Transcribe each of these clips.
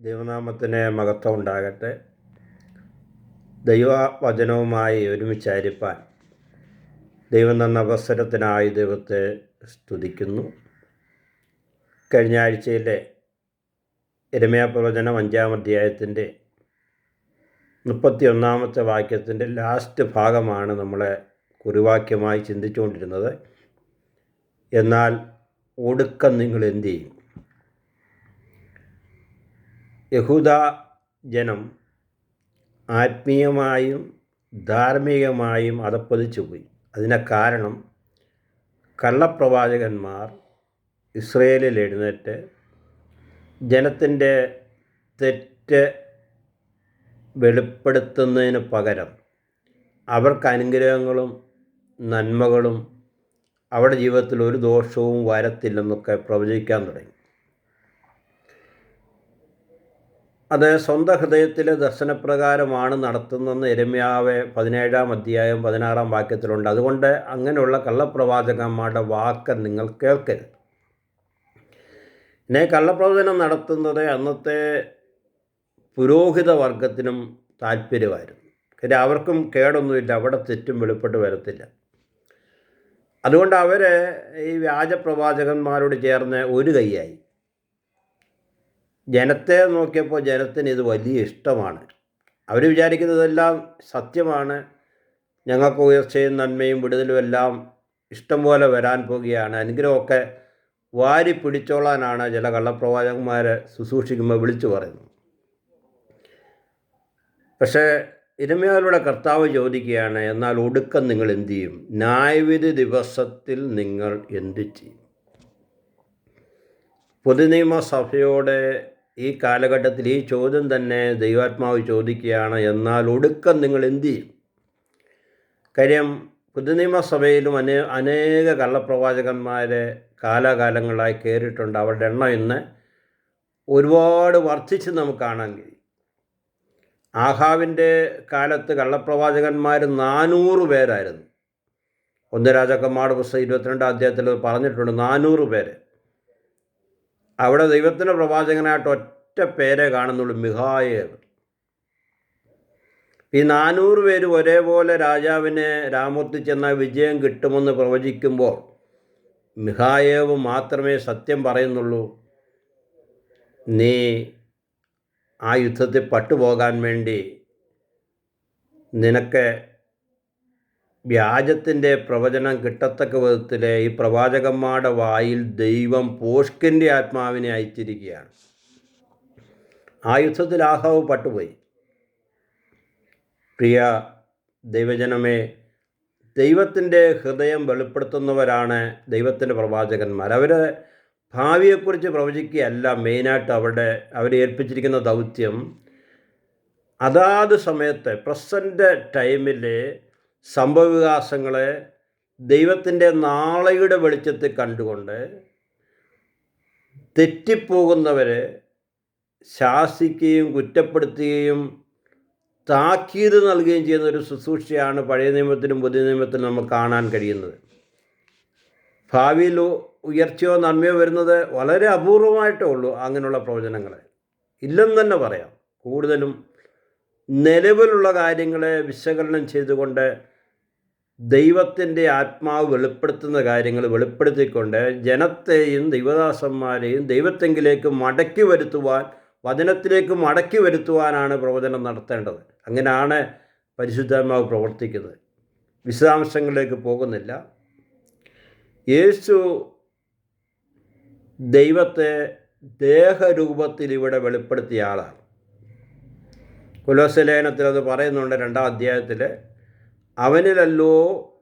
ദൈവനാമത്തിന് മഹത്വം ഉണ്ടാകട്ടെ. ദൈവവചനവുമായി ഒരുമിച്ചായിരിക്കാൻ ദൈവം തന്ന അവസരത്തിനായി ദൈവത്തെ സ്തുതിക്കുന്നു. കഴിഞ്ഞ ആഴ്ചയിലെ എരമയ പ്രവചനം അഞ്ചാം അധ്യായത്തിന്റെ മുപ്പത്തിയൊന്നാമത്തെ വാക്യത്തിന്റെ ലാസ്റ്റ് ഭാഗമാണ് നമ്മളെ കുറിവാക്യമായി ചിന്തിച്ചുകൊണ്ടിരുന്നത്. എന്നാൽ ഒടുക്കം നിങ്ങൾ എന്ത് ചെയ്യും? യഹൂദ ജനം ആത്മീയമായും ധാർമ്മികമായും അതപ്പതിച്ചു പോയി. അതിന് കാരണം കള്ളപ്രവാചകന്മാർ ഇസ്രയേലിൽ എഴുന്നേറ്റ് ജനത്തിന്റെ തെറ്റ് വെളിപ്പെടുത്തുന്നതിന് പകരം അവർക്ക് അനുഗ്രഹങ്ങളും നന്മകളും അവരുടെ ജീവിതത്തിൽ ഒരു ദോഷവും വരത്തില്ലെന്നൊക്കെ പ്രവചിക്കാൻ തുടങ്ങി. അത് സ്വന്തം ഹൃദയത്തിലെ ദർശനപ്രകാരമാണ് നടത്തുന്നതെന്ന് എരമ്യാവ് പതിനേഴാം അധ്യായം പതിനാറാം വാക്യത്തിലുണ്ട്. അതുകൊണ്ട് അങ്ങനെയുള്ള കള്ളപ്രവാചകന്മാരുടെ വാക്ക് നിങ്ങൾ കേൾക്കരുത്. പിന്നെ കള്ളപ്രവചനം നടത്തുന്നത് അന്നത്തെ പുരോഹിത വർഗത്തിനും താല്പര്യമായിരുന്നു. കാര്യം അവർക്കും കേടൊന്നുമില്ല അവിടെ തെറ്റും വെളിപ്പെട്ട് വരത്തില്ല. അതുകൊണ്ട് അവർ ഈ വ്യാജപ്രവാചകന്മാരോട് ചേർന്ന് ഒരു കൈയായി. ജനത്തെ നോക്കിയപ്പോൾ ജനത്തിന് ഇത് വലിയ ഇഷ്ടമാണ്. അവർ വിചാരിക്കുന്നതെല്ലാം സത്യമാണ്. ഞങ്ങൾക്ക് ഉയർച്ചയും നന്മയും വിടുതലും എല്ലാം ഇഷ്ടം പോലെ വരാൻ പോകുകയാണ്. അനുഗ്രഹമൊക്കെ വാരി പിടിച്ചോളാനാണ് ചില കള്ളപ്രവാചകന്മാരെ ശുശ്രൂഷിക്കുമ്പോൾ വിളിച്ചു പറയുന്നത്. പക്ഷേ ഇരമയാലൂടെ കർത്താവ് ചോദിക്കുകയാണ് എന്നാൽ ഒടുക്കം നിങ്ങൾ എന്തു ചെയ്യും? ന്യായവിധി ദിവസത്തിൽ നിങ്ങൾ എന്തു ചെയ്യും? പൊതുനിയമസഭയോടെ ഈ കാലഘട്ടത്തിൽ ഈ ചോദ്യം തന്നെ ദൈവാത്മാവ് ചോദിക്കുകയാണ്. എന്നാൽ ഒടുക്കം നിങ്ങൾ എന്തു ചെയ്യും? കാര്യം പൊതുനിയമസഭയിലും അനേ അനേക കള്ളപ്രവാചകന്മാരെ കാലാകാലങ്ങളായി കയറിയിട്ടുണ്ട്. അവരുടെ എണ്ണം ഇന്ന് ഒരുപാട് വർദ്ധിച്ച് നമുക്ക് കാണാൻ കഴിയും. ആഹാവിന്റെ കാലത്ത് കള്ളപ്രവാചകന്മാർ നാനൂറ് പേരായിരുന്നു. ഒന്ന് രാജാക്കന്മാരുടെ പുസ്തകം ഇരുപത്തിരണ്ടാം അധ്യായത്തിൽ പറഞ്ഞിട്ടുണ്ട് നാനൂറ് പേര്. അവിടെ ദൈവത്തിന്റെ പ്രവാചകനായിട്ട് ഒറ്റ പേരെ കാണുന്നുള്ളൂ മിഹായേവ് ഈ നാനൂറ് പേര് ഒരേപോലെ രാജാവിനെ രാമത്ത് ചെന്നാൽ വിജയം കിട്ടുമെന്ന് പ്രവചിക്കുമ്പോൾ മിഹായേവ് മാത്രമേ സത്യം പറയുന്നുള്ളൂ. നീ ആ യുദ്ധത്തിൽ പട്ടുപോകാൻ വേണ്ടി നിനക്ക് വ്യാജത്തിന്റെ പ്രവചനം കിട്ടത്തക്ക വിധത്തിലെ ഈ പ്രവാചകന്മാരുടെ വായിൽ ദൈവം പോഷ്കിന്റെ ആത്മാവിനെ അയച്ചിരിക്കുകയാണ്. ആ യുദ്ധത്തിൽ ആഹാവ് പട്ടുപോയി. പ്രിയ ദൈവജനമേ ദൈവത്തിന്റെ ഹൃദയം വെളിപ്പെടുത്തുന്നവരാണ് ദൈവത്തിന്റെ പ്രവാചകന്മാർ. അവർ ഭാവിയെക്കുറിച്ച് പ്രവചിക്കുകയല്ല മെയിനായിട്ട് അവരുടെ അവരെ ഏൽപ്പിച്ചിരിക്കുന്ന ദൗത്യം. അതാത് സമയത്തെ പ്രസന്റ് ടൈമിൽ സംഭവവികാസങ്ങളെ ദൈവത്തിന്റെ നാളെയുടെ വെളിച്ചത്തിൽ കണ്ടുകൊണ്ട് തെറ്റിപ്പോകുന്നവരെ ശാസിക്കുകയും കുറ്റപ്പെടുത്തുകയും താക്കീത് നൽകുകയും ചെയ്യുന്ന ഒരു ശുശ്രൂഷയാണ് പഴയ നിയമത്തിലും പുതിയ നിയമത്തിലും നമുക്ക് കാണാൻ കഴിയുന്നത്. ഭാവിയിൽ ഉയർച്ചയോ നന്മയോ വരുന്നത് വളരെ അപൂർവമായിട്ടേ ഉള്ളൂ അങ്ങനെയുള്ള പ്രവചനങ്ങൾ ഇല്ലെന്ന് തന്നെ പറയാം. കൂടുതലും നിലവിലുള്ള കാര്യങ്ങളെ വിശകലനം ചെയ്തുകൊണ്ട് ദൈവത്തിന്റെ ആത്മാവ് വെളിപ്പെടുത്തുന്ന കാര്യങ്ങൾ വെളിപ്പെടുത്തിക്കൊണ്ട് ജനത്തെയും ദൈവദാസന്മാരെയും ദൈവത്തെങ്കിലേക്ക് മടക്കി വരുത്തുവാൻ വചനത്തിലേക്ക് മടക്കി വരുത്തുവാനാണ് പ്രവചനം നടത്തേണ്ടത്. അങ്ങനെയാണ് പരിശുദ്ധാത്മാവ് പ്രവർത്തിക്കുന്നത്. വിശദാംശങ്ങളിലേക്ക് പോകുന്നില്ല. യേശു ദൈവത്തെ ദേഹരൂപത്തിൽ ഇവിടെ വെളിപ്പെടുത്തിയ ആളാണ്. കുലോസലേനത്തിൽ അത് പറയുന്നുണ്ട് രണ്ടാം അധ്യായത്തിൽ അവനിലല്ലോ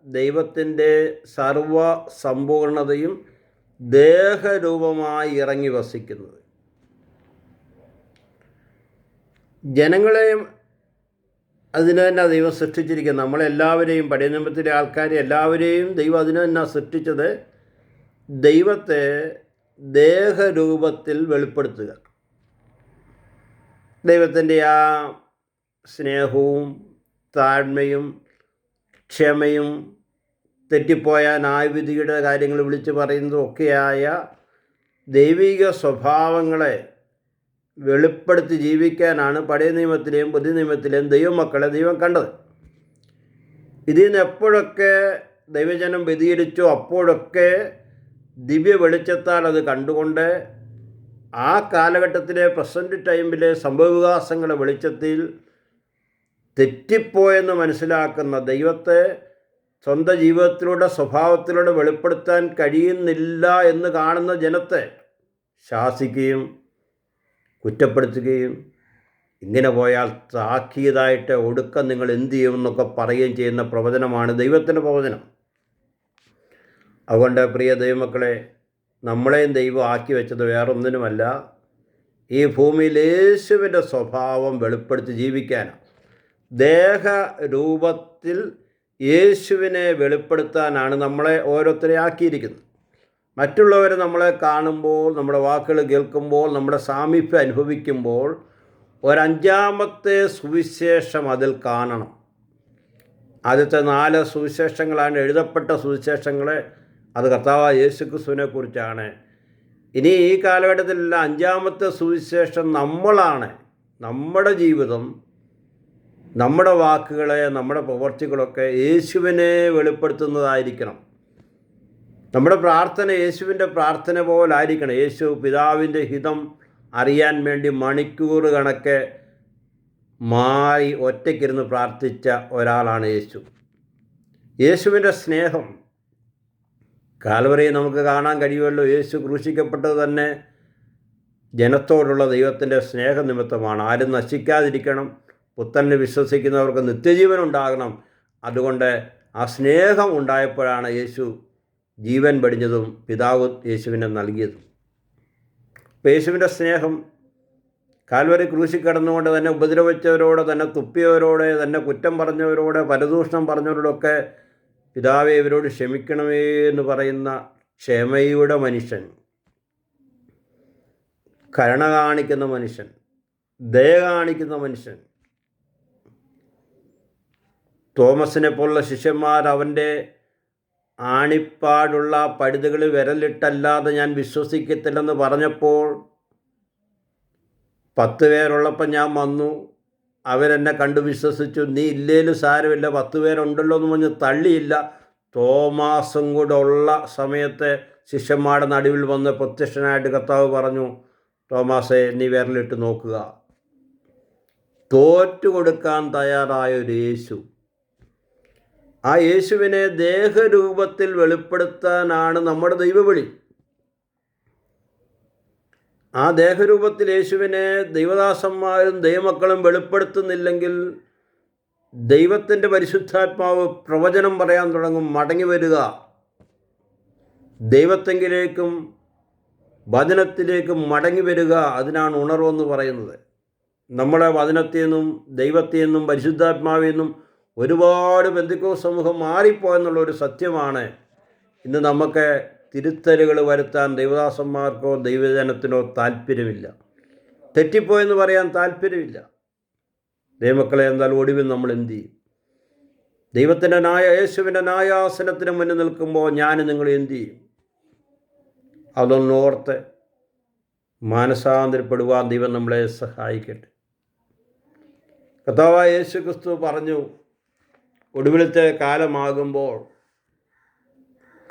ദൈവത്തിന്റെ സർവ സമ്പൂർണതയും ദേഹരൂപമായി ഇറങ്ങി വസിക്കുന്നത്. ജനങ്ങളെയും അതിന് തന്നെ ദൈവം സൃഷ്ടിച്ചിരിക്കുന്നത്. നമ്മളെല്ലാവരെയും പഴയ നിയമത്തിലെ ആൾക്കാരെ എല്ലാവരെയും ദൈവം അതിന് തന്നെ സൃഷ്ടിച്ചത് ദൈവത്തെ ദേഹരൂപത്തിൽ വെളിപ്പെടുത്തുക. ദൈവത്തിന്റെ ആ സ്നേഹവും താഴ്മയും ക്ഷമയും തെറ്റിപ്പോയ ന്യായവിധിയുടെ കാര്യങ്ങൾ വിളിച്ചു പറയുന്നതും ഒക്കെയായ ദൈവിക സ്വഭാവങ്ങളെ വെളിപ്പെടുത്തി ജീവിക്കാനാണ് പഴയ നിയമത്തിലെയും പുതിയ നിയമത്തിലെയും ദൈവമക്കളെ ദൈവം കണ്ടത്. ഇതിൽ നിന്ന് എപ്പോഴൊക്കെ ദൈവജനം വ്യതിചരിച്ചോ അപ്പോഴൊക്കെ ദിവ്യ വെളിച്ചത്താൽ അത് കണ്ടുകൊണ്ട് ആ കാലഘട്ടത്തിലെ പ്രസന്റ് ടൈമിലെ സംഭവവികാസങ്ങളുടെ വെളിച്ചത്തിൽ തെറ്റിപ്പോയെന്ന് മനസ്സിലാക്കുന്ന ദൈവത്തെ സ്വന്തം ജീവിതത്തിലൂടെ സ്വഭാവത്തിലൂടെ വെളിപ്പെടുത്താൻ കഴിയുന്നില്ല എന്ന് കാണുന്ന ജനത്തെ ശാസിക്കുകയും കുറ്റപ്പെടുത്തുകയും ഇങ്ങനെ പോയാൽ താക്കിയതായിട്ട് ഒടുക്കം നിങ്ങൾ എന്ത് ചെയ്യുമെന്നൊക്കെ പറയുകയും ചെയ്യുന്ന പ്രവചനമാണ് ദൈവത്തിന്റെ പ്രവചനം. അതുകൊണ്ട് പ്രിയ ദൈവമക്കളെ നമ്മളെയും ദൈവം ആക്കി വെച്ചത് വേറൊന്നിനുമല്ല ഈ ഭൂമിയിൽ യേശുവിന്റെ സ്വഭാവം വെളിപ്പെടുത്തി ജീവിക്കാനാണ്. ദേഹരൂപത്തിൽ യേശുവിനെ വെളിപ്പെടുത്താനാണ് നമ്മളെ ഓരോരുത്തരെ ആക്കിയിരിക്കുന്നത്. മറ്റുള്ളവരെ നമ്മളെ കാണുമ്പോൾ നമ്മുടെ വാക്കുകൾ കേൾക്കുമ്പോൾ നമ്മുടെ സാമീപ്യം അനുഭവിക്കുമ്പോൾ ഒരഞ്ചാമത്തെ സുവിശേഷം അതിൽ കാണണം. ആദ്യത്തെ നാല് സുവിശേഷങ്ങളാണ് എഴുതപ്പെട്ട സുവിശേഷങ്ങളെ അത് കർത്താവ് യേശു ക്രിസ്തുവിനെ കുറിച്ചാണ്. ഇനി ഈ കാലഘട്ടത്തിലുള്ള അഞ്ചാമത്തെ സുവിശേഷം നമ്മളാണ്. നമ്മുടെ ജീവിതം നമ്മുടെ വാക്കുകളെ നമ്മുടെ പ്രവർത്തികളൊക്കെ യേശുവിനെ വെളിപ്പെടുത്തുന്നതായിരിക്കണം. നമ്മുടെ പ്രാർത്ഥന യേശുവിന്റെ പ്രാർത്ഥന പോലായിരിക്കണം. യേശു പിതാവിന്റെ ഹിതം അറിയാൻ വേണ്ടി മണിക്കൂർ കണക്കെ മാറി ഒറ്റയ്ക്കിരുന്ന് പ്രാർത്ഥിച്ച ഒരാളാണ് യേശു. യേശുവിന്റെ സ്നേഹം കാൽവറി നമുക്ക് കാണാൻ കഴിയുമല്ലോ. യേശു ക്രൂശിക്കപ്പെട്ടത് തന്നെ ജനത്തോടുള്ള ദൈവത്തിന്റെ സ്നേഹനിമിത്തമാണ്. ആരും നശിക്കാതിരിക്കണം. പുത്തനെ വിശ്വസിക്കുന്നവർക്ക് നിത്യജീവൻ ഉണ്ടാകണം. അതുകൊണ്ട് ആ സ്നേഹം ഉണ്ടായപ്പോഴാണ് യേശു ജീവൻ പടിഞ്ഞതും പിതാവ് യേശുവിനെ നൽകിയതും. അപ്പോൾ യേശുവിന്റെ സ്നേഹം കാൽവരി ക്രൂശി കിടന്നുകൊണ്ട് തന്നെ ഉപദ്രവിച്ചവരോട് തന്നെ തുപ്പിയവരോട് തന്നെ കുറ്റം പറഞ്ഞവരോട് പരദൂഷണം പറഞ്ഞവരോടൊക്കെ പിതാവെ ഇവരോട് ക്ഷമിക്കണമേ എന്ന് പറയുന്ന ക്ഷമയുടെ മനുഷ്യൻ കരുണ കാണിക്കുന്ന മനുഷ്യൻ ദയ കാണിക്കുന്ന മനുഷ്യൻ തോമസിനെ പോലുള്ള ശിഷ്യന്മാർ അവന്റെ ആണിപ്പാടുള്ള പഴുതുകൾ വിരലിട്ടല്ലാതെ ഞാൻ വിശ്വസിക്കത്തില്ലെന്ന് പറഞ്ഞപ്പോൾ പത്ത് പേരുള്ളപ്പോൾ ഞാൻ വന്നു. അവരെന്നെ കണ്ടു വിശ്വസിച്ചു. നീ ഇല്ലേലും സാരമില്ല പത്ത് പേരുണ്ടല്ലോ എന്ന് പറഞ്ഞ് തള്ളിയില്ല. തോമാസും കൂടെ ഉള്ള സമയത്തെ ശിഷ്യന്മാരുടെ നടുവിൽ വന്ന് പ്രത്യക്ഷനായിട്ട് കർത്താവ് പറഞ്ഞു തോമാസെ നീ വിരലിട്ട് നോക്കുക. തോറ്റു കൊടുക്കാൻ തയ്യാറായ ഒരു യേശു. ആ യേശുവിനെ ദേഹരൂപത്തിൽ വെളിപ്പെടുത്താനാണ് നമ്മുടെ ദൈവവിളി. ആ ദേഹരൂപത്തിൽ യേശുവിനെ ദൈവദാസന്മാരും ദൈവമക്കളും വെളിപ്പെടുത്തുന്നില്ലെങ്കിൽ ദൈവത്തിന്റെ പരിശുദ്ധാത്മാവ് പ്രവചനം പറയാൻ തുടങ്ങും മടങ്ങി വരിക. ദൈവത്തെങ്കിലേക്കും വചനത്തിലേക്കും മടങ്ങി വരിക അതിനാണ് ഉണർവെന്ന് പറയുന്നത്. നമ്മളെ വചനത്തിൽ നിന്നും ദൈവത്തിൽ നിന്നും പരിശുദ്ധാത്മാവിൽ നിന്നും ഒരുപാട് ബന്ധുക്കോ സമൂഹം മാറിപ്പോയെന്നുള്ള ഒരു സത്യമാണ്. ഇന്ന് നമുക്ക് തിരുത്തലുകൾ വരുത്താൻ ദൈവദാസന്മാർക്കോ ദൈവജനത്തിനോ താല്പര്യമില്ല. തെറ്റിപ്പോയെന്ന് പറയാൻ താല്പര്യമില്ല. ദൈവമക്കളെ എന്നാൽ ഒടുവിൽ നമ്മൾ എന്ത് ചെയ്യും? ദൈവത്തിന്റെ നായ യേശുവിന്റെ നായാസനത്തിന് മുന്നിൽ നിൽക്കുമ്പോൾ ഞാൻ നിങ്ങൾ എന്ത് ചെയ്യും? അതൊന്നോർത്ത് മാനസാന്തരപ്പെടുവാൻ ദൈവം നമ്മളെ സഹായിക്കട്ടെ. കഥാവായ യേശു ക്രിസ്തു പറഞ്ഞു ഒടുവിലത്തെ കാലമാകുമ്പോൾ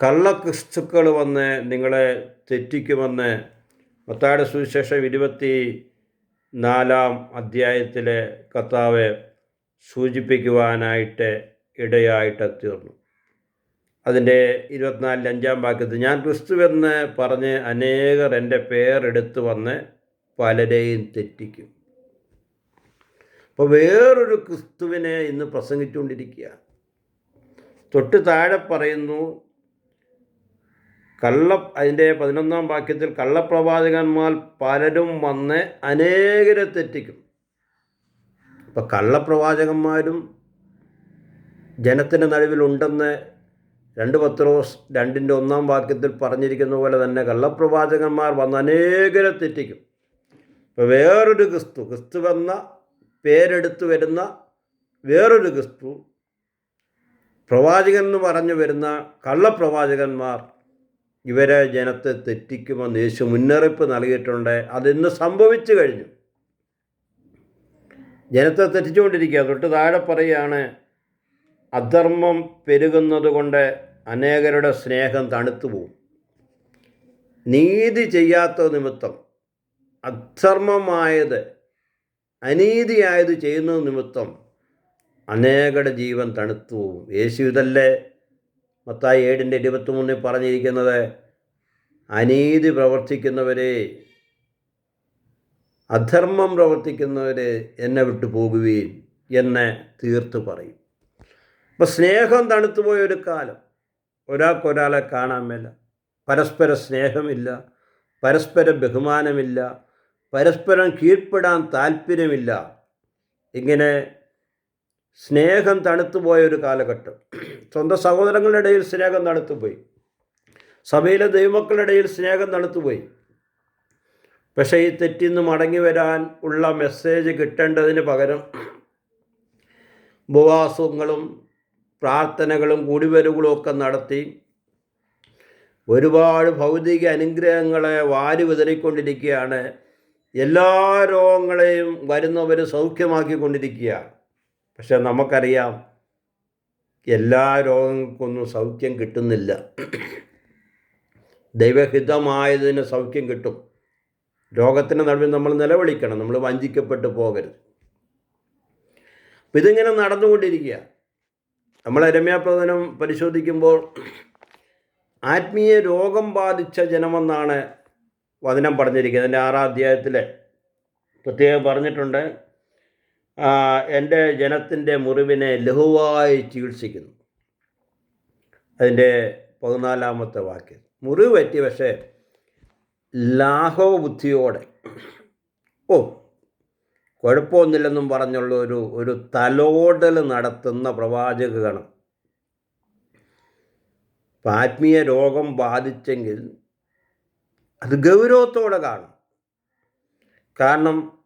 കള്ളക്രിസ്തുക്കൾ വന്ന് നിങ്ങളെ തെറ്റിക്കുമെന്ന് മത്തായുടെ സുവിശേഷം ഇരുപത്തി നാലാം അധ്യായത്തിലെ കർത്താവ് സൂചിപ്പിക്കുവാനായിട്ട് ഇടയായിട്ട് തീർന്നു അതിന്റെ ഇരുപത്തിനാലിൽ അഞ്ചാം വാക്യത്തിൽ ഞാൻ ക്രിസ്തുവെന്ന് പറഞ്ഞ് അനേകർ എന്റെ പേരെടുത്ത് വന്ന് പലരെയും തെറ്റിക്കും. അപ്പോൾ വേറൊരു ക്രിസ്തുവിനെ ഇന്ന് പ്രസംഗിച്ചുകൊണ്ടിരിക്കുക തൊട്ട് താഴെ പറയുന്നു കള്ള അതിന്റെ പതിനൊന്നാം വാക്യത്തിൽ കള്ളപ്രവാചകന്മാർ പലരും വന്ന് അനേകരെ തെറ്റിക്കും. അപ്പം കള്ളപ്രവാചകന്മാരും ജനത്തിന്റെ നടുവിലുണ്ടെന്ന് രണ്ട് പത്രോസ് രണ്ടിന്റെ ഒന്നാം വാക്യത്തിൽ പറഞ്ഞിരിക്കുന്ന പോലെ തന്നെ കള്ളപ്രവാചകന്മാർ വന്ന് അനേകരെ തെറ്റിക്കും. ഇപ്പോൾ വേറൊരു ക്രിസ്തു ക്രിസ്തു എന്ന പേരെടുത്ത് വരുന്ന വേറൊരു ക്രിസ്തു പ്രവാചകൻ എന്ന് പറഞ്ഞു വരുന്ന കള്ളപ്രവാചകന്മാർ ഇവരെ ജനത്തെ തെറ്റിക്കുമെന്ന് യേശു മുന്നറിയിപ്പ് നൽകിയിട്ടുണ്ട്. അതിന്ന് സംഭവിച്ചു കഴിഞ്ഞു. ജനത്തെ തെറ്റിച്ചുകൊണ്ടിരിക്കുക. തൊട്ട് താഴെ പറയുകയാണ് അധർമ്മം പെരുകുന്നത് കൊണ്ട് അനേകരുടെ സ്നേഹം തണുത്തു പോവും നീതി ചെയ്യാത്ത നിമിത്തം അധർമ്മമായത് അനീതിയായത് ചെയ്യുന്നത് നിമിത്തം അനേകരുടെ ജീവൻ തണുത്തു യേശു ഇതല്ലേ മത്തായി ഏഴിന്റെ ഇരുപത്തിമൂന്നിൽ പറഞ്ഞിരിക്കുന്നത്? അനീതി പ്രവർത്തിക്കുന്നവരെ അധർമ്മം പ്രവർത്തിക്കുന്നവരെ എന്നെ വിട്ടു പോകുകയും എന്നെ തീർത്തു പറയും. അപ്പം സ്നേഹം തണുത്തുപോയ ഒരു കാലം. ഒരാൾക്കൊരാളെ കാണാൻ മേല. പരസ്പര സ്നേഹമില്ല. പരസ്പര ബഹുമാനമില്ല. പരസ്പരം കീഴ്പ്പെടാൻ താല്പര്യമില്ല. ഇങ്ങനെ സ്നേഹം തണുത്തുപോയ ഒരു കാലഘട്ടം. സ്വന്തം സഹോദരങ്ങളുടെ ഇടയിൽ സ്നേഹം തണുത്തുപോയി. സഭയിലെ ദൈവമക്കളുടെ ഇടയിൽ സ്നേഹം തണുത്തുപോയി. പക്ഷേ ഈ തെറ്റിന്ന് മടങ്ങി വരാൻ ഉള്ള മെസ്സേജ് കിട്ടേണ്ടതിന് പകരം ഉപവാസങ്ങളും പ്രാർത്ഥനകളും കൂടിവരവുകളും ഒക്കെ നടത്തി ഒരുപാട് ഭൗതിക അനുഗ്രഹങ്ങളെ വാരി വിതറിക്കൊണ്ടിരിക്കുകയാണ് എല്ലാ രോഗങ്ങളെയും വരുന്നവർ സൗഖ്യമാക്കിക്കൊണ്ടിരിക്കുകയാണ് പക്ഷെ നമുക്കറിയാം എല്ലാ രോഗങ്ങൾക്കൊന്നും സൗഖ്യം കിട്ടുന്നില്ല. ദൈവഹിതമായതിന് സൗഖ്യം കിട്ടും. രോഗത്തിന് നടുവിൽ നമ്മൾ നിലവിളിക്കണം നമ്മൾ വഞ്ചിക്കപ്പെട്ടു പോകരുത്. അപ്പം ഇതിങ്ങനെ നടന്നുകൊണ്ടിരിക്കുക. നമ്മൾ രമ്യാപ്രദനം പരിശോധിക്കുമ്പോൾ ആത്മീയ രോഗം ബാധിച്ച ജനമെന്നാണ് വചനം പറഞ്ഞിരിക്കുന്നത് എന്റെ ആറാം അധ്യായത്തിൽ പ്രത്യേകം പറഞ്ഞിട്ടുണ്ട്. എന്റെ ജനത്തിന്റെ മുറിവിനെ ലഘുവായി ചികിത്സിക്കുന്നു. അതിന്റെ പതിനാലാമത്തെ വാക്യം. മുറിവ് പറ്റി പക്ഷേ ലാഘവ ബുദ്ധിയോടെ ഓ കുഴപ്പമൊന്നുമില്ലെന്നും പറഞ്ഞുള്ള ഒരു ഒരു തലോടൽ നടത്തുന്ന പ്രവാചക ഗണം ആത്മീയ രോഗം ബാധിച്ചെങ്കിൽ അത് ഗൗരവത്തോടെ കാണും. കാരണം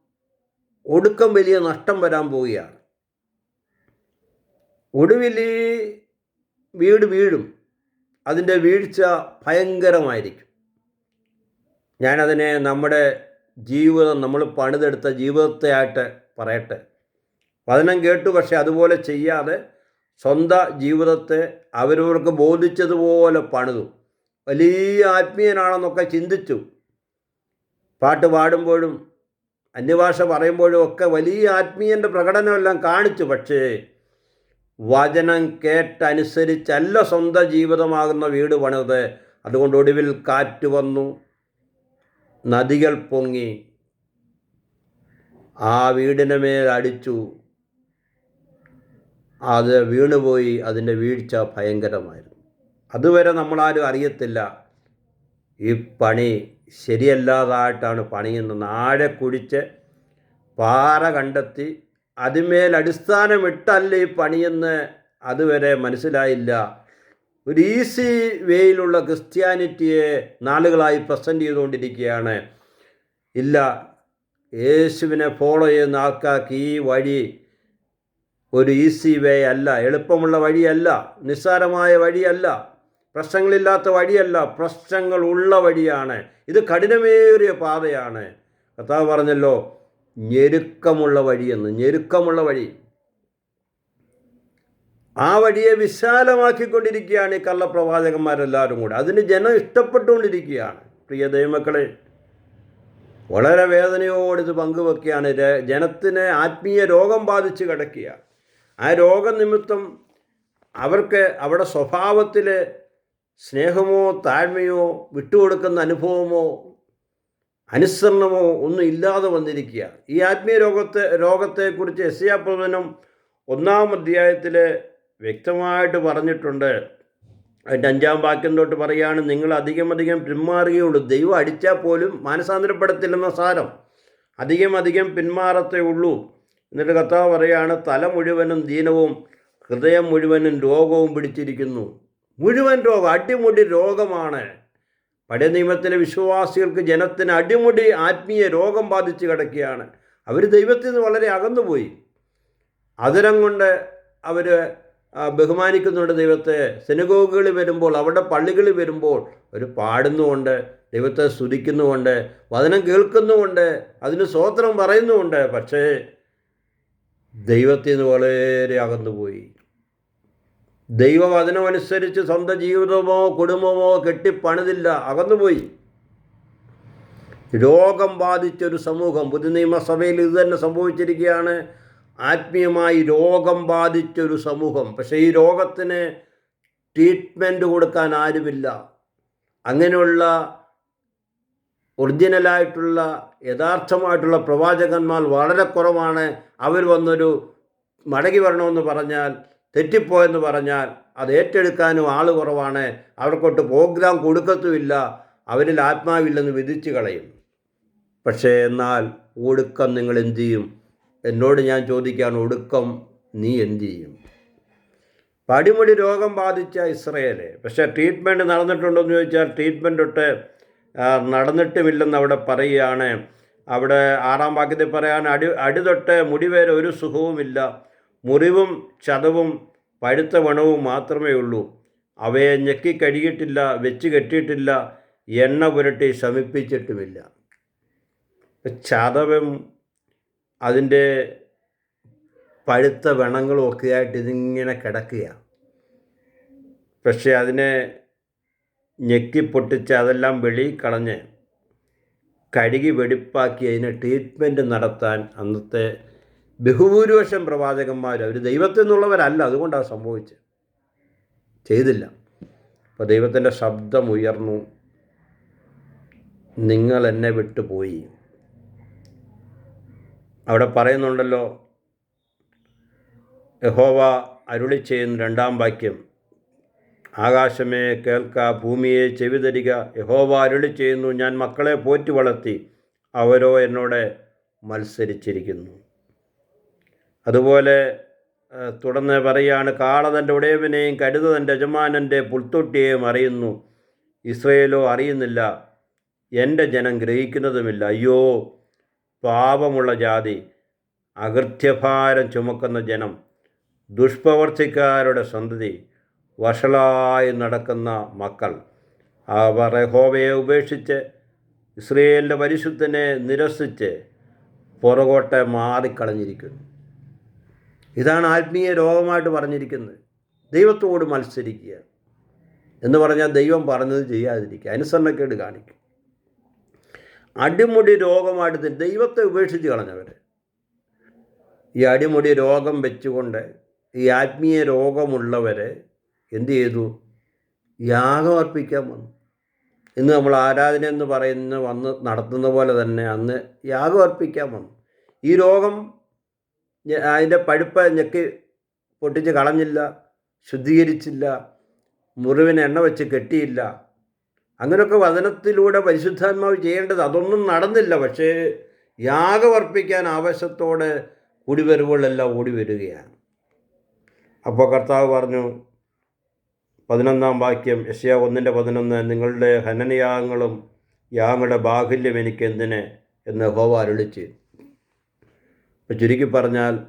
ഒടുക്കം വലിയ നഷ്ടം വരാൻ പോവുകയാണ്. ഒടുവിൽ വീട് വീഴും. അതിന്റെ വീഴ്ച ഭയങ്കരമായിരിക്കും. ഞാനതിനെ നമ്മുടെ ജീവിതം നമ്മൾ പണിതെടുത്ത ജീവിതത്തെ ആയിട്ട് പറയട്ടെ. വചനം കേട്ടു പക്ഷെ അതുപോലെ ചെയ്യാതെ സ്വന്തം ജീവിതത്തെ അവരവർക്ക് ബോധിച്ചതുപോലെ പണിതു. വലിയ ആത്മീയനാണെന്നൊക്കെ ചിന്തിച്ചു. പാട്ട് പാടുമ്പോഴും അന്യഭാഷ പറയുമ്പോഴും ഒക്കെ വലിയ ആത്മീയന്റെ പ്രകടനമെല്ലാം കാണിച്ചു. പക്ഷേ വചനം കേട്ടനുസരിച്ചല്ല സ്വന്തം ജീവിതമാകുന്ന വീട് പണിത് അതുകൊണ്ട് ഒടുവിൽ കാറ്റ് വന്നു നദികൾ പൊങ്ങി ആ വീടിന് മേൽ അടിച്ചു. അത് വീണുപോയി അതിന്റെ വീഴ്ച ഭയങ്കരമായിരുന്നു. അതുവരെ നമ്മളാരും അറിയത്തില്ല. ഈ പണി ശരിയല്ലാതായിട്ടാണ് പണിയുന്നത് നാഴെ കുഴിച്ച് പാറ കണ്ടെത്തി അതിമേൽ അടിസ്ഥാനമിട്ടല്ല ഈ പണിയെന്ന് അതുവരെ മനസ്സിലായില്ല. ഒരു ഈസി വേയിലുള്ള ക്രിസ്ത്യാനിറ്റിയെ നാളുകളായി പ്രസന്റ് ചെയ്തുകൊണ്ടിരിക്കുകയാണ്. ഇല്ല യേശുവിനെ ഫോളോ ചെയ്യുന്ന ആൾക്കാർക്ക് ഈ വഴി ഒരു ഈസി വേ അല്ല. എളുപ്പമുള്ള വഴിയല്ല. നിസ്സാരമായ വഴിയല്ല. പ്രശ്നങ്ങളില്ലാത്ത വഴിയല്ല പ്രശ്നങ്ങൾ ഉള്ള വഴിയാണ്. ഇത് കഠിനമേറിയ പാതയാണ്. കർത്താവ് പറഞ്ഞല്ലോ ഞെരുക്കമുള്ള വഴിയെന്ന് ഞെരുക്കമുള്ള വഴി. ആ വഴിയെ വിശാലമാക്കിക്കൊണ്ടിരിക്കുകയാണ് ഈ കള്ളപ്രവാചകന്മാരെല്ലാവരും കൂടെ. അതിന് ജനം ഇഷ്ടപ്പെട്ടുകൊണ്ടിരിക്കുകയാണ്. പ്രിയ ദൈവമക്കളെ വളരെ വേദനയോട് ഇത് പങ്കുവെക്കുകയാണ്. ജനത്തിനെ ആത്മീയ രോഗം ബാധിച്ച് കിടക്കുക ആ രോഗനിമിത്തം അവർക്ക് അവരുടെ സ്വഭാവത്തിൽ സ്നേഹമോ താഴ്മയോ വിട്ടുകൊടുക്കുന്ന അനുഭവമോ അനുസരണമോ ഒന്നും ഇല്ലാതെ വന്നിരിക്കുക. ഈ ആത്മീയ രോഗത്തെ രോഗത്തെക്കുറിച്ച് എസ് പ്രവചനം ഒന്നാം അധ്യായത്തിൽ വ്യക്തമായിട്ട് പറഞ്ഞിട്ടുണ്ട്. അതിന്റെ അഞ്ചാം വാക്യം തൊട്ട് പറയുകയാണ് നിങ്ങൾ അധികം അധികം പിന്മാറുകയുള്ളൂ. ദൈവം അടിച്ചാൽ പോലും മാനസാന്തരപ്പെടത്തില്ലെന്ന സാരം. അധികം അധികം പിന്മാറത്തേ ഉള്ളൂ. എന്നിട്ട് കർത്താവ് പറയുകയാണ് തല മുഴുവനും ദീനവും ഹൃദയം മുഴുവനും രോഗവും പിടിച്ചിരിക്കുന്നു. മുഴുവൻ രോഗം അടിമുടി രോഗമാണ്. പഴയ നിയമത്തിലെ വിശ്വാസികൾക്ക് ജനത്തിന് അടിമുടി ആത്മീയ രോഗം ബാധിച്ച് കിടക്കുകയാണ്. അവർ ദൈവത്തിൽ നിന്ന് വളരെ അകന്നുപോയി. അതിരം കൊണ്ട് അവർ ബഹുമാനിക്കുന്നുണ്ട് ദൈവത്തെ. സെനഗോഗുകളിൽ വരുമ്പോൾ അവരുടെ പള്ളികളിൽ വരുമ്പോൾ അവർ പാടുന്നുമുണ്ട് ദൈവത്തെ സ്തുതിക്കുന്നുമുണ്ട് വചനം കേൾക്കുന്നുമുണ്ട് അതിന് സ്വോത്രം പറയുന്നുമുണ്ട്. പക്ഷേ ദൈവത്തിൽ നിന്ന് വളരെ അകന്നുപോയി. ദൈവവചനമനുസരിച്ച് സ്വന്തം ജീവിതമോ കുടുംബമോ കെട്ടിപ്പണിതില്ല അകന്നുപോയി. രോഗം ബാധിച്ചൊരു സമൂഹം പുതു നിയമസഭയിൽ ഇത് തന്നെ സംഭവിച്ചിരിക്കുകയാണ്. ആത്മീയമായി രോഗം ബാധിച്ചൊരു സമൂഹം പക്ഷേ ഈ രോഗത്തിന് ട്രീറ്റ്മെന്റ് കൊടുക്കാൻ ആരുമില്ല. അങ്ങനെയുള്ള ഒറിജിനലായിട്ടുള്ള യഥാർത്ഥമായിട്ടുള്ള പ്രവാചകന്മാർ വളരെ കുറവാണ്. അവർ വന്നൊരു മടങ്ങി വരണമെന്ന് പറഞ്ഞാൽ തെറ്റിപ്പോയെന്ന് പറഞ്ഞാൽ അത് ഏറ്റെടുക്കാനും ആൾ കുറവാണ്. അവർക്കൊട്ട് പ്രോഗ്രാം കൊടുക്കത്തുമില്ല. അവരിൽ ആത്മാവില്ലെന്ന് വിധിച്ചു കളയും. പക്ഷേ എന്നാൽ ഒടുക്കം നിങ്ങൾ എന്തു ചെയ്യും? എന്നോട് ഞാൻ ചോദിക്കാൻ ഒടുക്കം നീ എന്തു ചെയ്യും? പടിമുടി രോഗം ബാധിച്ച ഇസ്രയേൽ. പക്ഷേ ട്രീറ്റ്മെന്റ് നടന്നിട്ടുണ്ടോ എന്ന് ചോദിച്ചാൽ ട്രീറ്റ്മെന്റ് ഒട്ട് നടന്നിട്ടുമില്ലെന്ന് അവിടെ പറയുകയാണ്. അവിടെ ആറാം വാക്യത്തിൽ പറയാൻ അടി അടി തൊട്ട് മുടി വരെ ഒരു സുഖവുമില്ല. മുറിവും ചതവും പഴുത്ത വണവും മാത്രമേ ഉള്ളൂ. അവയെ ഞെക്കി കഴുകിയിട്ടില്ല വെച്ച് കെട്ടിയിട്ടില്ല എണ്ണ പുരട്ടി ശമിപ്പിച്ചിട്ടുമില്ല. ചതവും അതിന്റെ പഴുത്ത വെണങ്ങളും ഒക്കെ ആയിട്ട് ഇതിങ്ങനെ കിടക്കുകയാണ്. പക്ഷേ അതിനെ ഞെക്കിപ്പൊട്ടിച്ച് അതെല്ലാം വെളിയിൽ കളഞ്ഞ് കഴുകി വെടിപ്പാക്കി അതിനെ ട്രീറ്റ്മെന്റ് നടത്താൻ അന്നത്തെ ബഹുഭൂരിപക്ഷം പ്രവാചകന്മാർ അവർ ദൈവത്തിൽ നിന്നുള്ളവരല്ല അതുകൊണ്ടാണ് സംഭവിച്ചത്. ചെയ്തില്ല. അപ്പോൾ ദൈവത്തിന്റെ ശബ്ദം ഉയർന്നു. നിങ്ങൾ എന്നെ വിട്ടുപോയി അവിടെ പറയുന്നുണ്ടല്ലോ യഹോവ അരുളി ചെയ്യുന്ന രണ്ടാം വാക്യം ആകാശമേ കേൾക്ക ഭൂമിയെ ചെവിതരിക. യഹോവ അരുളി ചെയ്യുന്നു ഞാൻ മക്കളെ പോറ്റി വളർത്തി അവരോ എന്നോട് മത്സരിച്ചിരിക്കുന്നു. അതുപോലെ തുടർന്ന് പറയാണ് കാള തന്റെ ഉടയവനെയും കരുത തന്റെ യജമാനന്റെ പുൽത്തൊട്ടിയെയും അറിയുന്നു. ഇസ്രയേലോ അറിയുന്നില്ല. എന്റെ ജനം ഗ്രഹിക്കുന്നതുമില്ല. അയ്യോ പാപമുള്ള ജാതി. അകൃത്യഭാരം ചുമക്കുന്ന ജനം. ദുഷ്പവർത്തിക്കാരുടെ സന്തതി. വഷളായി നടക്കുന്ന മക്കൾ. അവർ യഹോവയെ ഉപേക്ഷിച്ച് ഇസ്രയേലിന്റെ പരിശുദ്ധനെ നിരസിച്ച് പുറകോട്ടെ മാറിക്കളഞ്ഞിരിക്കുന്നു. ഇതാണ് ആത്മീയ രോഗമായിട്ട് പറഞ്ഞിരിക്കുന്നത്. ദൈവത്തോട് മത്സരിക്കുക എന്ന് പറഞ്ഞാൽ ദൈവം പറഞ്ഞത് ചെയ്യാതിരിക്കുക. അനുസരണക്കേട് കാണിക്കും. അടിമുടി രോഗമായിട്ട് ദൈവത്തെ ഉപേക്ഷിച്ച് കളഞ്ഞവർ ഈ അടിമുടി രോഗം വെച്ചുകൊണ്ട് ഈ ആത്മീയ രോഗമുള്ളവരെ എന്ത് ചെയ്തു? യാഗം അർപ്പിക്കാൻ വന്നു. ഇന്ന് നമ്മൾ ആരാധന എന്ന് പറയുന്ന വന്ന് നടത്തുന്ന പോലെ തന്നെ അന്ന് യാഗം അർപ്പിക്കാൻ വന്നു. ഈ രോഗം അതിന്റെ പഴുപ്പ് ഞെക്കി പൊട്ടിച്ച് കളഞ്ഞില്ല ശുദ്ധീകരിച്ചില്ല മുറിവിന് എണ്ണ വെച്ച് കെട്ടിയില്ല. അങ്ങനെയൊക്കെ വചനത്തിലൂടെ പരിശുദ്ധാത്മാവ് ചെയ്യേണ്ടത് അതൊന്നും നടന്നില്ല. പക്ഷേ യാഗമർപ്പിക്കാൻ ആവശ്യത്തോടെ കൂടിവരവുകളെല്ലാം ഓടി വരികയാണ്. അപ്പോൾ കർത്താവ് പറഞ്ഞു പതിനൊന്നാം വാക്യം യശ്യ ഒന്നിന്റെ പതിനൊന്ന് നിങ്ങളുടെ ഹനനയാഗങ്ങളും യാഗങ്ങളുടെ ബാഹുല്യം എനിക്ക് എന്തിന് എന്ന് ഹോവ അരുളിച്ച് ചുരുക്കി പറഞ്ഞാൽ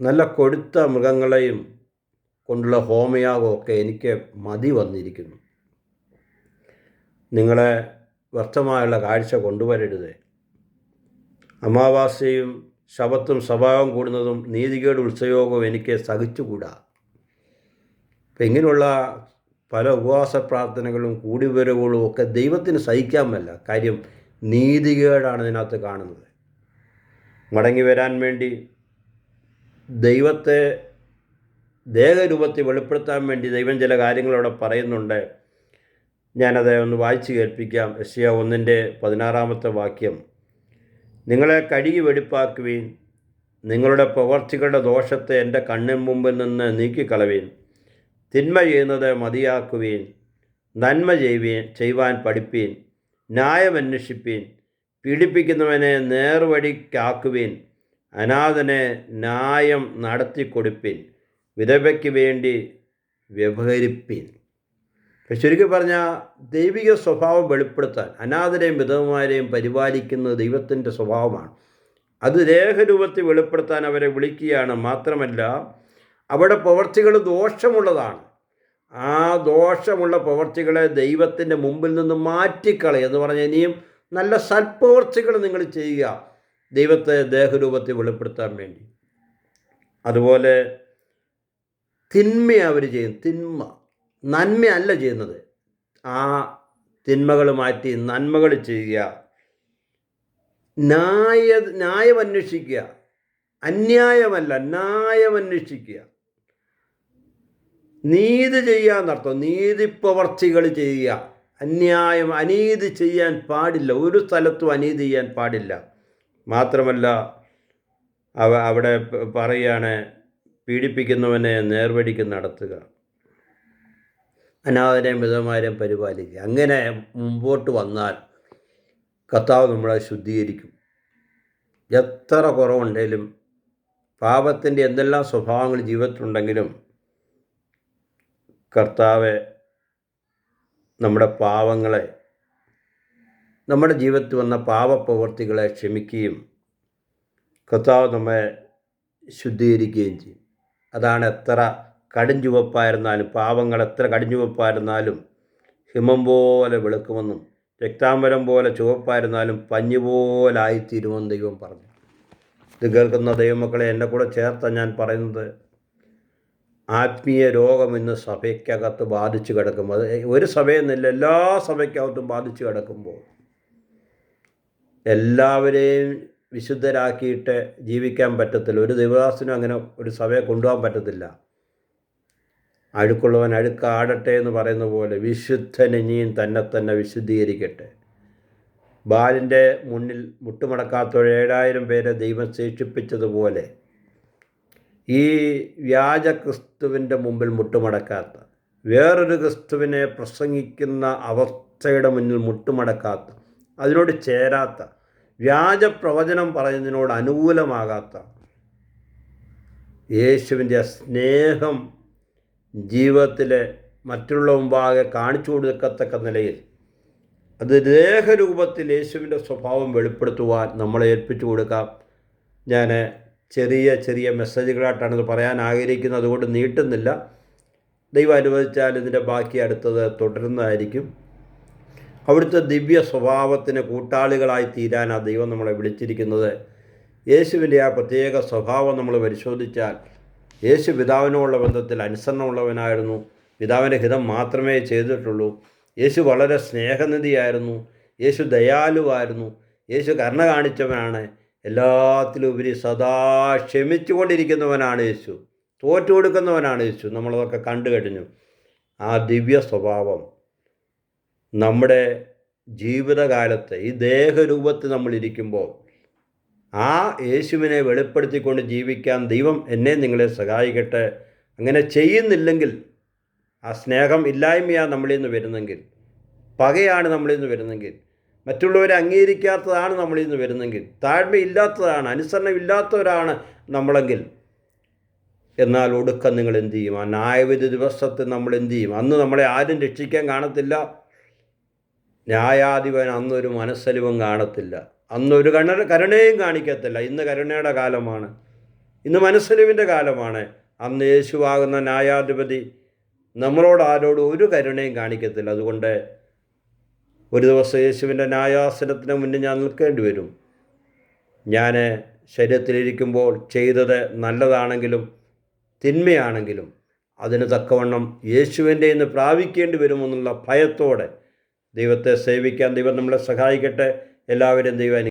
നല്ല കൊഴുത്ത മൃഗങ്ങളെയും കൊണ്ടുള്ള ഹോമയാഗമൊക്കെ എനിക്ക് മതി വന്നിരിക്കുന്നു. നിങ്ങളെ വ്യർത്ഥമായുള്ള കാഴ്ച കൊണ്ടുവരരുത്. അമാവാസ്യയും ശവത്തും സ്വഭാവം കൂടുന്നതും നീതികേട് ഉത്സയോഗവും എനിക്ക് സഹിച്ചുകൂടാ. അപ്പം ഇങ്ങനെയുള്ള പല ഉപവാസ പ്രാർത്ഥനകളും കൂടിവരവുകളും ഒക്കെ ദൈവത്തിന് സഹിക്കാമല്ല കാര്യം നീതികേടാണ് ഇതിനകത്ത് കാണുന്നത്. മടങ്ങി വരാൻ വേണ്ടി ദൈവത്തെ ദേഹരൂപത്തിൽ വെളിപ്പെടുത്താൻ വേണ്ടി ദൈവം ചില കാര്യങ്ങളവിടെ പറയുന്നുണ്ട്. ഞാനത് ഒന്ന് വായിച്ചു കേൾപ്പിക്കാം. എസ് ഒന്നിന്റെ പതിനാറാമത്തെ വാക്യം. നിങ്ങളെ കഴുകി വെടിപ്പാക്കുവീൻ. നിങ്ങളുടെ പ്രവർത്തികളുടെ ദോഷത്തെ എന്റെ കണ്ണിൻ മുമ്പിൽ നിന്ന് നീക്കിക്കളവീൻ. തിന്മ ചെയ്യുന്നത് മതിയാക്കുവീൻ. നന്മ ചെയ്യുവീൻ ചെയ്യുവാൻ പഠിപ്പീൻ. ന്യായം അന്വേഷിപ്പീൻ. പീഡിപ്പിക്കുന്നവനെ നേർവഴിക്കാക്കുവിൻ. അനാഥനെ ന്യായം നടത്തിക്കൊടുപ്പിൻ. വിധവയ്ക്ക് വേണ്ടി വ്യവഹരിപ്പിൻ. ശരിക്കും പറഞ്ഞാൽ ദൈവിക സ്വഭാവം വെളിപ്പെടുത്താൻ അനാഥരെയും വിധവമാരെയും പരിപാലിക്കുന്നത് ദൈവത്തിന്റെ സ്വഭാവമാണ്. അത് രേഖരൂപത്തിൽ വെളിപ്പെടുത്താൻ അവരെ വിളിക്കുകയാണ്. മാത്രമല്ല അവിടെ പ്രവർത്തികൾ ദോഷമുള്ളതാണ്. ആ ദോഷമുള്ള പ്രവർത്തികളെ ദൈവത്തിന്റെ മുമ്പിൽ നിന്ന് മാറ്റിക്കളയുക എന്ന് പറഞ്ഞാൽ ഇനിയും നല്ല സൽപ്രവർത്തികൾ നിങ്ങൾ ചെയ്യുക. ദൈവത്തെ ദേഹരൂപത്തെ വെളിപ്പെടുത്താൻ വേണ്ടി. അതുപോലെ തിന്മ അവർ ചെയ്യും തിന്മ നന്മയല്ല ചെയ്യുന്നത്. ആ തിന്മകൾ മാറ്റി നന്മകൾ ചെയ്യുക. ന്യായ ന്യായം അന്വേഷിക്കുക അന്യായമല്ല ന്യായം അന്വേഷിക്കുക നീതി ചെയ്യാന്നർത്ഥം. നീതിപ്പവർത്തികൾ ചെയ്യുക. അന്യായം അനീതി ചെയ്യാൻ പാടില്ല. ഒരു സ്ഥലത്തും അനീതി ചെയ്യാൻ പാടില്ല. മാത്രമല്ല അവ അവിടെ പറയുകയാണ് പീഡിപ്പിക്കുന്നവനെ നേർവഴിക്ക് നടത്തുക. അനാഥരെയും മിതമാരെയും പരിപാലിക്കുക. അങ്ങനെ മുമ്പോട്ട് വന്നാൽ കർത്താവ് നമ്മളെ ശുദ്ധീകരിക്കും. എത്ര കുറവുണ്ടെങ്കിലും പാപത്തിന്റെ എന്തെല്ലാം സ്വഭാവങ്ങൾ ജീവിതത്തിലുണ്ടെങ്കിലും കർത്താവ് നമ്മുടെ പാവങ്ങളെ നമ്മുടെ ജീവിതത്തിൽ വന്ന പാവപ്രവർത്തികളെ ക്ഷമിക്കുകയും കർത്താവ് നമ്മെ ശുദ്ധീകരിക്കുകയും ചെയ്യും. അതാണ് എത്ര കടുംചുവപ്പായിരുന്നാലും പാവങ്ങൾ എത്ര കടുംചുവപ്പായിരുന്നാലും ഹിമം പോലെ വെളുക്കുമെന്നും രക്താംബരം പോലെ ചുവപ്പായിരുന്നാലും പഞ്ഞു പോലായിത്തീരുമെന്ന് ദൈവം പറഞ്ഞു. ഇത് കേൾക്കുന്ന ദൈവമക്കളെ എന്റെ കൂടെ ചേർത്ത ഞാൻ പറയുന്നത് ആത്മീയ രോഗം ഇന്ന് സഭയ്ക്കകത്ത് ബാധിച്ചു കിടക്കുമ്പോൾ ഒരു സഭയെന്നില്ല എല്ലാ സഭയ്ക്കകത്തും ബാധിച്ചു കിടക്കുമ്പോൾ എല്ലാവരെയും വിശുദ്ധരാക്കിയിട്ട് ജീവിക്കാൻ പറ്റത്തില്ല. ഒരു ദൈവദാസനും അങ്ങനെ ഒരു സഭയെ കൊണ്ടുപോകാൻ പറ്റത്തില്ല. അഴുക്കുള്ളവൻ അഴുക്കാടട്ടെ എന്ന് പറയുന്ന പോലെ വിശുദ്ധൻ ഇനിയും തന്നെ തന്നെ വിശുദ്ധീകരിക്കട്ടെ. ബാലിന്റെ മുന്നിൽ മുട്ടുമടക്കാത്ത ഏഴായിരം പേരെ ദൈവം ശേഷിപ്പിച്ചതുപോലെ ഈ വ്യാജ ക്രിസ്തുവിന്റെ മുമ്പിൽ മുട്ടുമടക്കാത്ത വേറൊരു ക്രിസ്തുവിനെ പ്രസംഗിക്കുന്ന അവസ്ഥയുടെ മുന്നിൽ മുട്ടുമടക്കാത്ത അതിനോട് ചേരാത്ത വ്യാജ പ്രവചനം പറയുന്നതിനോട് അനുകൂലമാകാത്ത യേശുവിന്റെ സ്നേഹം ജീവിതത്തിലെ മറ്റുള്ള മുമ്പാകെ കാണിച്ചു കൊടുക്കത്തക്ക നിലയിൽ അത് ദേഹരൂപത്തിൽ യേശുവിന്റെ സ്വഭാവം വെളിപ്പെടുത്തുവാൻ നമ്മളെ ഏൽപ്പിച്ചു കൊടുക്കാം. ഞാൻ ചെറിയ ചെറിയ മെസ്സേജുകളായിട്ടാണ് ഇത് പറയാൻ ആഗ്രഹിക്കുന്നത്. അതുകൊണ്ട് നീട്ടുന്നില്ല. ദൈവം അനുവദിച്ചാൽ ഇതിന്റെ ബാക്കി അടുത്തത് തുടരുന്നതായിരിക്കും. അവിടുത്തെ ദിവ്യ സ്വഭാവത്തിന് കൂട്ടാളികളായി തീരാനാണ് ദൈവം നമ്മളെ വിളിച്ചിരിക്കുന്നത്. യേശുവിന്റെ ആ പ്രത്യേക സ്വഭാവം നമ്മൾ പരിശോധിച്ചാൽ യേശു പിതാവിനുമുള്ള ബന്ധത്തിൽ അനുസരണമുള്ളവനായിരുന്നു. പിതാവിന്റെ ഹിതം മാത്രമേ ചെയ്തിട്ടുള്ളൂ. യേശു വളരെ സ്നേഹനിധിയായിരുന്നു. യേശു ദയാലുവായിരുന്നു. യേശു കരുണ കാണിച്ചവനാണ്. എല്ലാത്തിലും ഉപരി സദാ ക്ഷമിച്ചുകൊണ്ടിരിക്കുന്നവനാണ് യേശു. തോറ്റു കൊടുക്കുന്നവനാണ് യേശു. നമ്മളതൊക്കെ കണ്ടു കഴിഞ്ഞു. ആ ദിവ്യ സ്വഭാവം നമ്മുടെ ജീവിതകാലത്ത് ഈ ദേഹരൂപത്തിൽ നമ്മളിരിക്കുമ്പോൾ ആ യേശുവിനെ വെളിപ്പെടുത്തിക്കൊണ്ട് ജീവിക്കാൻ ദൈവം എന്നെ നിങ്ങളെ സഹായിക്കട്ടെ. അങ്ങനെ ചെയ്യുന്നില്ലെങ്കിൽ ആ സ്നേഹം ഇല്ലായ്മയാണ് നമ്മളിൽ നിന്ന് വരുന്നെങ്കിൽ പകയാണ് നമ്മളിൽ നിന്ന് വരുന്നെങ്കിൽ മറ്റുള്ളവരെ അംഗീകരിക്കാത്തതാണ് നമ്മളിൽ നിന്ന് വരുന്നെങ്കിൽ. താഴ്മയില്ലാത്തതാണ് അനുസരണമില്ലാത്തവരാണ് നമ്മളെങ്കിൽ. എന്നാൽ ഒടുക്കം നിങ്ങൾ എന്തു ചെയ്യും? ആ ന്യായവിധി ദിവസത്തെ നമ്മൾ എന്തു ചെയ്യും? അന്ന് നമ്മളെ ആരും രക്ഷിക്കാൻ കാണത്തില്ല. ന്യായാധിപൻ അന്നൊരു മനസ്സലിവും കാണത്തില്ല. അന്നൊരു കണ കരുണയും കാണിക്കത്തില്ല. ഇന്ന് കരുണയുടെ കാലമാണ്. ഇന്ന് മനസ്സലിവിന്റെ കാലമാണ്. അന്ന് യേശുവാകുന്ന ന്യായാധിപതി നമ്മളോട് ആരോടും ഒരു കരുണയും കാണിക്കത്തില്ല. അതുകൊണ്ട് ഒരു ദിവസം യേശുവിന്റെ ന്യായാസനത്തിന് മുന്നിൽ ഞാൻ നിൽക്കേണ്ടി വരും. ഞാൻ ശരീരത്തിലിരിക്കുമ്പോൾ ചെയ്തത് നല്ലതാണെങ്കിലും തിന്മയാണെങ്കിലും അതിന് തക്കവണ്ണം യേശുവിന്റെ ഇന്ന് പ്രാപിക്കേണ്ടി വരുമെന്നുള്ള ഭയത്തോടെ ദൈവത്തെ സേവിക്കാൻ ദൈവം നമ്മളെ സഹായിക്കട്ടെ. എല്ലാവരും ദൈവം